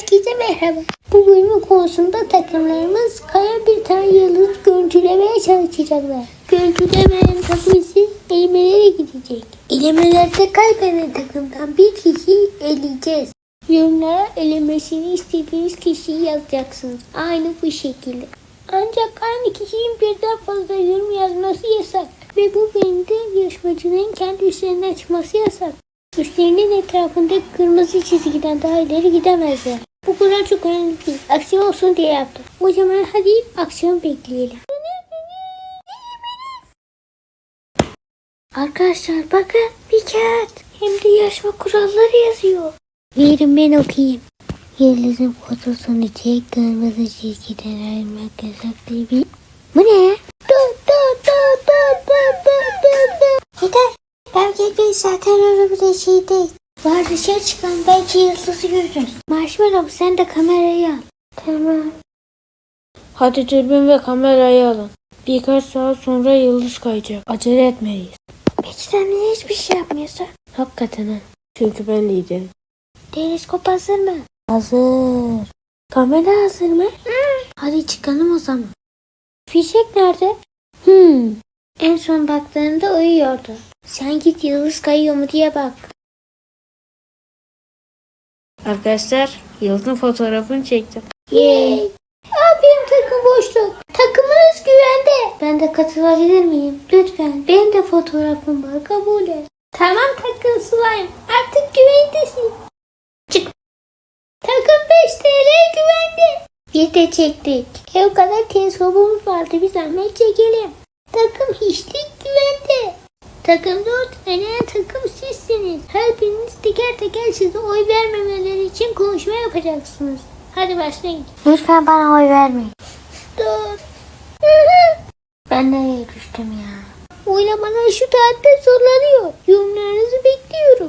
Herkese merhaba. Bu bölümün konusunda takımlarımız kaya bir tane yıldız görüntülemeye çalışacaklar. Görüntülemeyen takım ise elemelere gidecek. Elemelerde kaybeden takımdan bir kişiyi eleyeceğiz. Yorumlara elemesini istediğiniz kişiyi yazacaksınız. Aynı bu şekilde. Ancak aynı kişinin birden fazla yorum yazması yasak. Ve bu bölümde yarışmacının kendi üstlerinden çıkması yasak. Üstlerinin etrafında kırmızı çizgiden daha ileri gidemezler. Bu kural çok önemli değil. Aksiyon olsun diye yaptım. O zaman hadi aksiyon bekleyelim. Arkadaşlar bakın bir kağıt. Hem de yarışma kuralları yazıyor. Verin ben okuyayım. Yıldızın fotosunu çek, kırmızı çizgiden ayrılmak yasak diye bir... Bu ne? Dur dur dur dur dur dur dur. Yeter. Belki bir zaten arabada şey değil. Var dışarı çıkan belki yıldızı görürüz. Marshmallow sen de kamerayı al. Tamam. Hadi dürbün ve kamerayı alın. Birkaç saat sonra yıldız kayacak. Acele etmeliyiz. Peki sen niye hiçbir şey yapmıyorsun? Hakikaten ha. Çünkü ben liderim. Teleskop hazır mı? Hazır. Kamera hazır mı? Hadi çıkalım o zaman. Fişek nerede? Hmm. En son baktığımda uyuyordu. Sen git yıldız kayıyor mu diye bak. Arkadaşlar yıldızın fotoğrafını çektim. Yay. Aferin takım boşluk. Takımınız güvende. Ben de katılabilir miyim? Lütfen. Benim de fotoğrafım var. Kabul et. Tamam takım slime. Artık güvendesin. Çık. Takım 5 TL güvende. Biz de çektik. E o kadar teleskopumuz vardı. Bir zahmet çekelim. Takım. Takımda oynayan takım sizsiniz. Her biriniz teker teker size oy vermemeleri için konuşma yapacaksınız. Hadi başlayın. Lütfen bana oy vermeyin. Dur. ben nereye düştüm ya? Oylamalar şu saatte zorlanıyor. Yorumlarınızı bekliyorum.